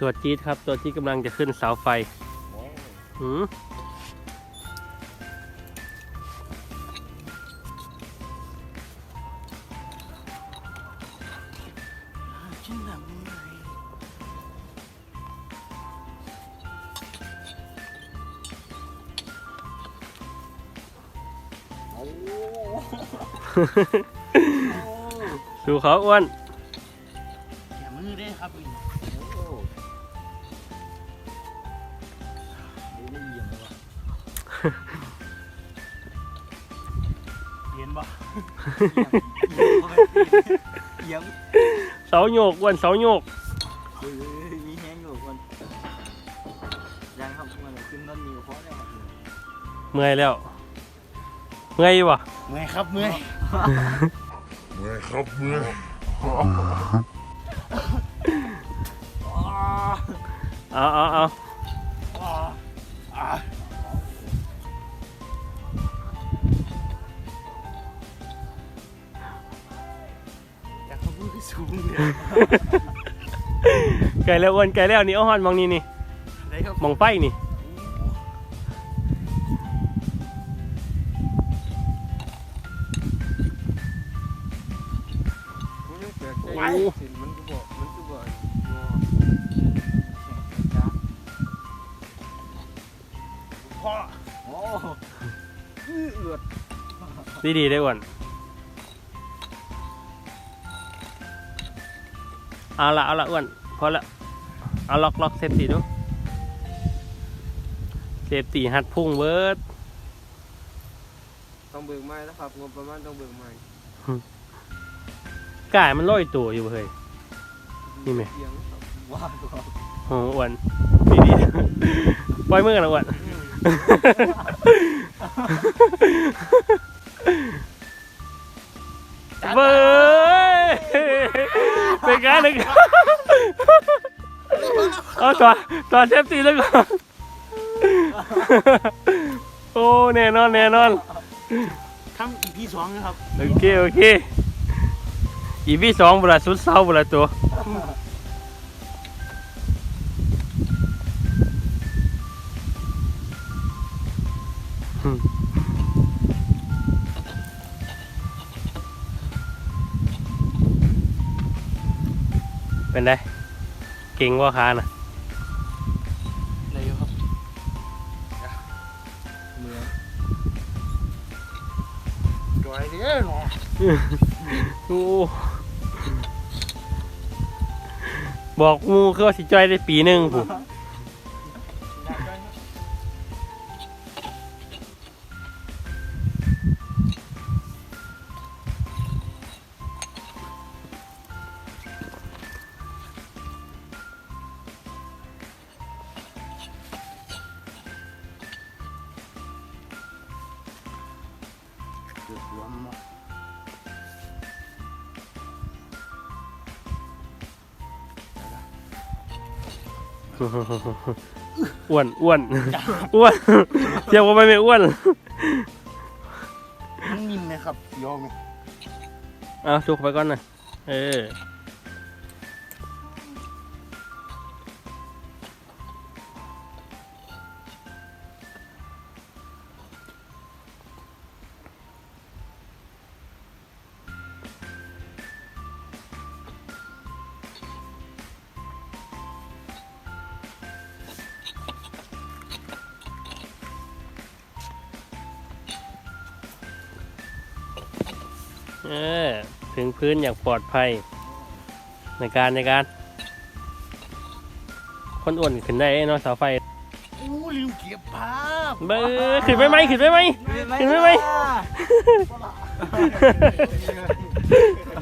ตัวจี๊ดครับ ตัวที่กำลังจะขึ้นเสาไฟหืมฉันทำไงดูเขาอ้วน เห็นปะเอียงเสาโยกอ้วนเสาโยกเฮ้ยมีแห้งอยู่คนยังครับมันขึ้นต้นนิ้วเพราะได้ครับเมื่อยแล้ว เมื่อยอยู่วะเมื่อยครับเมื่อยเมื่อยครับเมื่อยเอาเอาเอา สูงเนี่ยไก่แล้วอ้วนไก่แล้วนี่เอาหอนมองนี่นี่ได้ครับมองไฟนี่มันยังแปลกใจโอ้สิมันก็บอกมันก็บอกงอพ่อโอ้เอือดดีดีๆได้อ้วน เอาละเอาละอ้วนพอละเอาล็อกล็อกเซฟตี้ดูเซฟตี้หัดพุ่งเบิร์ดต้องเบิกไม้แล้วครับงบประมาณต้องเบิกไม้กายมันลอยตัวอยู่เฮ้ยนี่ไหมเสียงครับว้าวครับโอ้อ้วนดีดีๆปล่อยมือกันนะอ้วนเบ้ย เป็นไงเลยเอาต่อต่อเซฟตี้แล้วก่อนโอ้แน่นอนแน่นอนทำอีพีสองนะครับโอเคโอเคอีพีสองบุระสุดเศร้าบุระตัว เป็นไงเก่งว่าคานะได้อยู่ครับเมืองจอยเนี่ยเนาะโอ้บอกหมูคือว่าสิจอยได้ปีหนึ่งผู้เกือบรวมหมดอ้วนอ้วนอ้วนเจียวว่าไม่ไม่อ้วนมันนิ่มไหมครับโยมไหมเอาชุกไปก่อนนะเออ เออถึงพื้นอย่างปลอดภัย ในการในการ คนอ้วนขึ้นได้เนาะเสาไฟโอ้ลืมเก็บภาพเบอร์ขึ้นไปไหมขึ้นไปไหมขึ้นไหมไหมเ